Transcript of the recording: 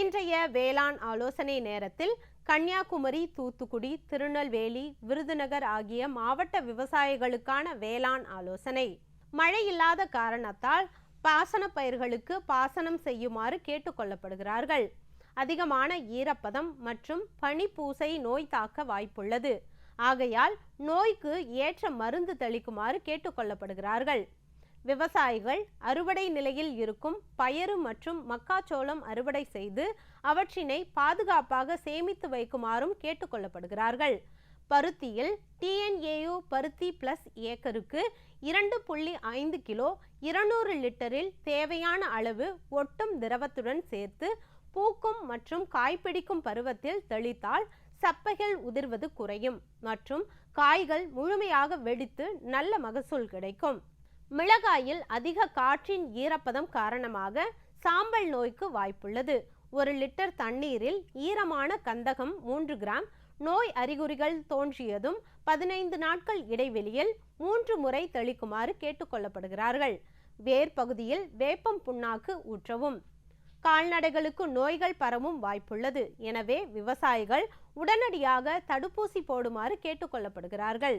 இன்றைய வேளாண் ஆலோசனை நேரத்தில் கன்னியாகுமரி தூத்துக்குடி திருநெல்வேலி விருதுநகர் ஆகிய மாவட்ட விவசாயிகளுக்கான வேளாண் ஆலோசனை. மழை இல்லாத காரணத்தால் பாசன பயிர்களுக்கு பாசனம் செய்யுமாறு கேட்டுக்கொள்ளப்படுகிறார்கள் அதிகமான ஈரப்பதம் மற்றும் பனிப்பூசை நோய் தாக்க வாய்ப்புள்ளது. ஆகையால் நோய்க்கு ஏற்ற மருந்து தெளிக்குமாறு கேட்டுக்கொள்ளப்படுகிறார்கள் விவசாயிகள் அறுவடை நிலையில் இருக்கும் பயறு மற்றும் மக்காச்சோளம் அறுவடை செய்து அவற்றினை பாதுகாப்பாக சேமித்து வைக்குமாறும் கேட்டுக்கொள்ளப்படுகிறார்கள். பருத்தியில் டிஎன்ஏயு பருத்தி பிளஸ் ஏக்கருக்கு இரண்டு புள்ளி ஐந்து கிலோ இருநூறு லிட்டரில் தேவையான அளவு ஒட்டும் திரவத்துடன் சேர்த்து பூக்கும் மற்றும் காய்பிடிக்கும் பருவத்தில் தெளித்தால் சப்பைகள் உதிர்வது குறையும் மற்றும் காய்கள் முழுமையாக வெடித்து நல்ல மகசூல் கிடைக்கும். மிளகாயில் அதிக காற்றின் ஈரப்பதம் காரணமாக சாம்பல் நோய்க்கு வாய்ப்புள்ளது. ஒரு லிட்டர் தண்ணீரில் ஈரமான கந்தகம் மூன்று கிராம் நோய் அறிகுறிகள் தோன்றியதும் பதினைந்து நாட்கள் இடைவெளியில் மூன்று முறை தெளிக்குமாறு கேட்டுக்கொள்ளப்படுகிறார்கள் வேர் பகுதியில் வேப்பம் புண்ணாக்கு ஊற்றவும். கால்நடைகளுக்கு நோய்கள் பரவும் வாய்ப்புள்ளது. எனவே விவசாயிகள் உடனடியாக தடுப்பூசி போடுமாறு கேட்டுக்கொள்ளப்படுகிறார்கள்